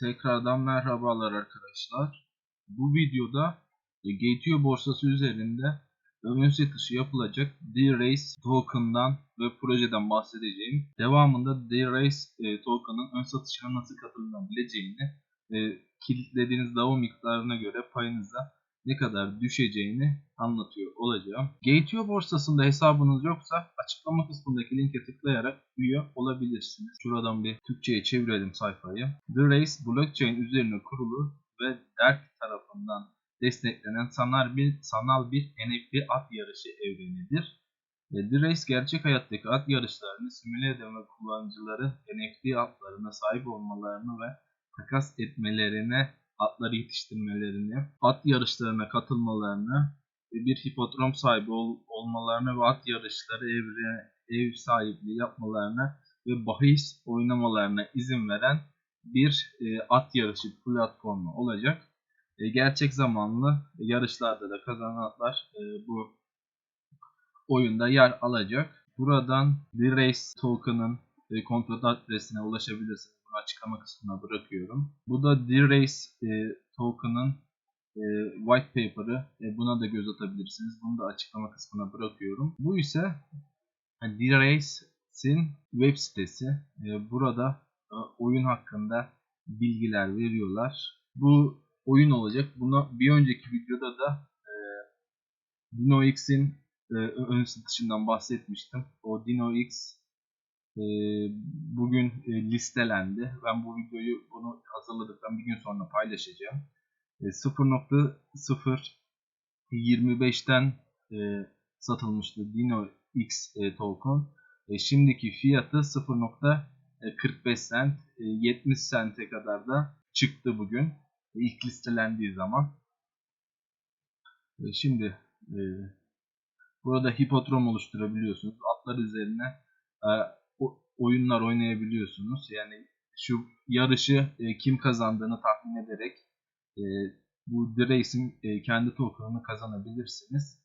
Tekrardan merhabalar arkadaşlar. Bu videoda e, Gateo borsası üzerinde ön satışı yapılacak D-Race token'dan ve projeden bahsedeceğim. Devamında D-Race e, token'ın ön satışına nasıl katılabileceğini, e, kilitlediğiniz DAO miktarına göre payınıza ne kadar düşeceğini anlatıyor olacağım. Gateo borsasında hesabınız yoksa açıklama kısmındaki linke tıklayarak üye olabilirsiniz. Şuradan bir Türkçe'ye çevirelim sayfayı. The Race blockchain üzerine kurulu ve DERK tarafından desteklenen sanal bir, sanal bir NFT at yarışı evrenidir. The Race gerçek hayattaki at yarışlarını simüle eden ve kullanıcıların NFT atlarına sahip olmalarını ve takas etmelerine atları yetiştirmelerini, at yarışlarına katılmalarını ve bir hipodrom sahibi ol, olmalarını ve at yarışları evre, ev sahipliği yapmalarına ve bahis oynamalarına izin veren bir e, at yarışı platformu olacak. E, gerçek zamanlı yarışlarda da kazanan atlar e, bu oyunda yer alacak. Buradan The Race Token'ın e, kontrol adresine ulaşabilirsiniz. Açıklama kısmına bırakıyorum. Bu da The Race e, Token'ın e, white paper'ı. E, buna da göz atabilirsiniz. Bunu da açıklama kısmına bırakıyorum. Bu ise The Race'in web sitesi. E, burada e, oyun hakkında bilgiler veriyorlar. Bu oyun olacak. Bunu bir önceki videoda da e, DinoX'in e, ön satışından bahsetmiştim. O DinoX bugün e, listelendi. Ben bu videoyu bunu hazırladıktan bir gün sonra paylaşacağım. E, 0.025'ten e, satılmıştı DinoX e, token. Şimdiki fiyatı 0.45 cent, e, 70 cente kadar da çıktı bugün. İlk listelendiği zaman. Şimdi burada hipodrom oluşturabiliyorsunuz. Atlar üzerine oyunlar oynayabiliyorsunuz. Yani şu yarışı e, kim kazandığını tahmin ederek e, bu The Race'in e, kendi token'ını kazanabilirsiniz.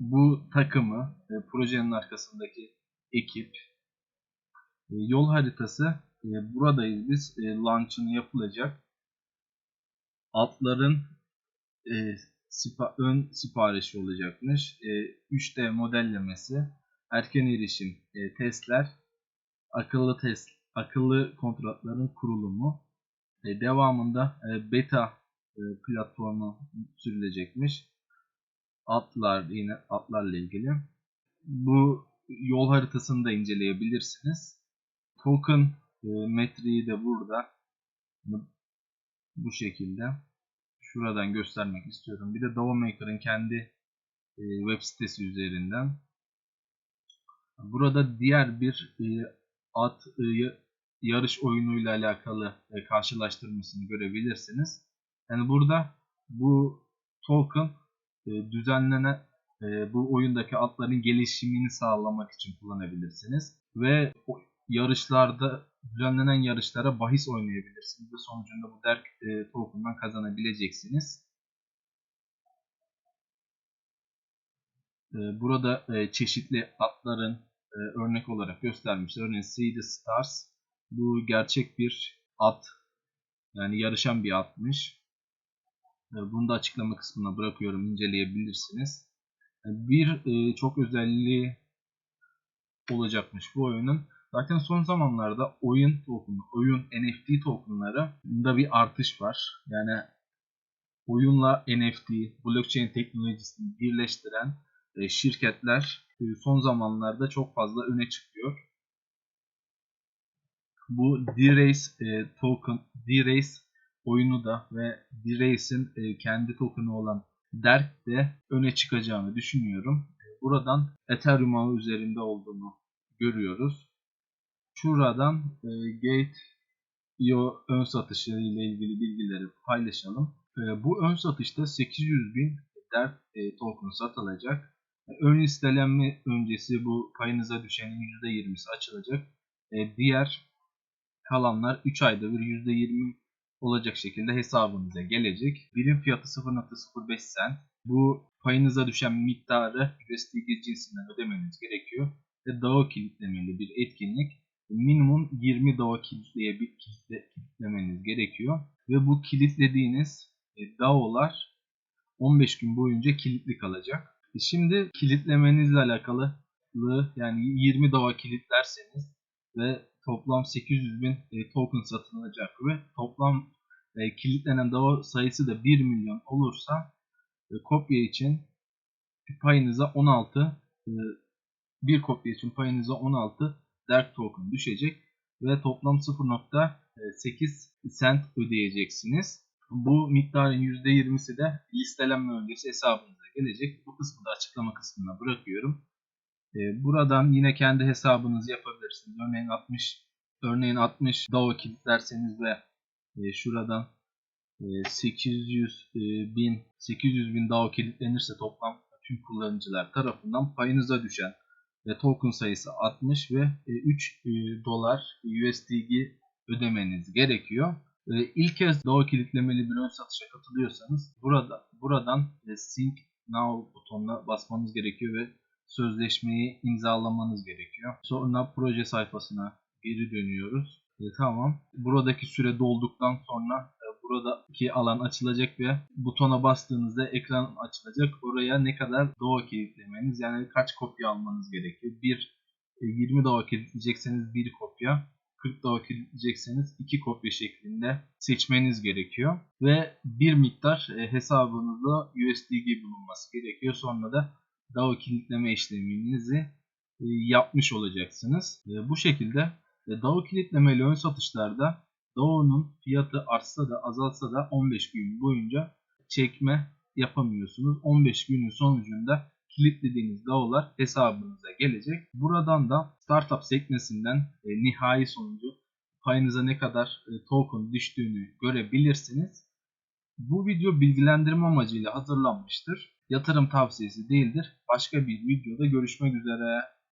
Bu takımı, e, projenin arkasındaki ekip, e, yol haritası e, buradayız biz. E, launch'ını yapılacak. Atların e, sipa, ön siparişi olacakmış. E, 3D modellemesi, erken erişim e, testler, akıllı test, akıllı kontratların kurulumu. E, devamında e, beta e, platformu sürülecekmiş. Atlar yine atlarla ilgili. Bu yol haritasını da inceleyebilirsiniz. Token e, metriği de burada. Bu şekilde. Şuradan göstermek istiyorum. Bir de DAO Maker'ın kendi e, web sitesi üzerinden. Burada diğer bir e, at e, yarış oyunuyla alakalı e, karşılaştırmasını görebilirsiniz. Yani burada bu token e, düzenlenen bu oyundaki atların gelişimini sağlamak için kullanabilirsiniz. Ve yarışlarda düzenlenen yarışlara bahis oynayabilirsiniz ve sonucunda bu derk token'dan kazanabileceksiniz. Burada çeşitli atların e, örnek olarak göstermişler. Örneğin See the Stars bu gerçek bir at yani yarışan bir atmış. E, bunu da açıklama kısmına bırakıyorum inceleyebilirsiniz. E, bir e, çok özelliği olacakmış bu oyunun. Zaten son zamanlarda oyun token, oyun NFT tokenlarında bir artış var. Yani oyunla NFT, blockchain teknolojisini birleştiren şirketler e, son zamanlarda çok fazla öne çıkıyor. Bu D-Race e, token, D-Race oyunu da ve D-Race'in e, kendi token'ı olan DERK de öne çıkacağını düşünüyorum. Buradan Ethereum ağı üzerinde olduğunu görüyoruz. Şuradan e, Gate.io ön satışı ile ilgili bilgileri paylaşalım. E, bu ön satışta 800 bin DERK e, token satılacak. Ön listelenme öncesi bu payınıza düşenin %20'si açılacak. E, diğer kalanlar 3 ayda bir %20 olacak şekilde hesabınıza gelecek. Birim fiyatı 0.05 cent. Bu payınıza düşen miktarı USDT cinsinden ödemeniz gerekiyor. Ve DAO kilitlemeli bir etkinlik. minimum 20 DAO kilitleyebil kilitle, kilitlemeniz gerekiyor. Ve bu kilitlediğiniz e, DAO'lar 15 gün boyunca kilitli kalacak. E Şimdi kilitlemenizle alakalı yani 20 DAO kilitlerseniz ve toplam 800 bin e, token satın alacak ve toplam e, kilitlenen DAO sayısı da 1 milyon olursa e, kopya için payınıza 16 e, bir kopya için payınıza 16 DERK token düşecek ve toplam 0.8 cent ödeyeceksiniz. Bu miktarın %20'si de listelenme öncesi hesabınıza gelecek. Bu kısmı da açıklama kısmına bırakıyorum. Ee, Buradan yine kendi hesabınızı yapabilirsiniz. Örneğin 60 örneğin 60 DAO kilitlerseniz ve e, şuradan e, 800 e, bin 800 bin DAO kilitlenirse toplam tüm kullanıcılar tarafından payınıza düşen ve token sayısı 60 ve e, 3 e, dolar USDG ödemeniz gerekiyor. E, İlk kez DAO kilitlemeli bir ön satışa katılıyorsanız burada buradan e, Sync Now butonuna basmanız gerekiyor ve sözleşmeyi imzalamanız gerekiyor. Sonra proje sayfasına geri dönüyoruz. E, tamam. Buradaki süre dolduktan sonra e, buradaki alan açılacak ve butona bastığınızda ekran açılacak. Oraya ne kadar DAO kilitlemeniz yani kaç kopya almanız gerekiyor. Bir e, 20 DAO kilitleyecekseniz bir kopya, 40 DAO kilitleyecekseniz 2 kopya şeklinde seçmeniz gerekiyor. Ve bir miktar e, hesabınızda USDG bulunması gerekiyor. Sonra da DAO kilitleme işleminizi e, yapmış olacaksınız. E, Bu şekilde DAO kilitlemeli ön satışlarda DAO'nun fiyatı artsa da azalsa da 15 gün boyunca çekme yapamıyorsunuz. 15 günün sonucunda kilitlediğiniz DAO'lar hesabınıza gelecek. Buradan da startup sekmesinden e, nihai sonucu payınıza ne kadar e, token düştüğünü görebilirsiniz. Bu video bilgilendirme amacıyla hazırlanmıştır. Yatırım tavsiyesi değildir. Başka bir videoda görüşmek üzere.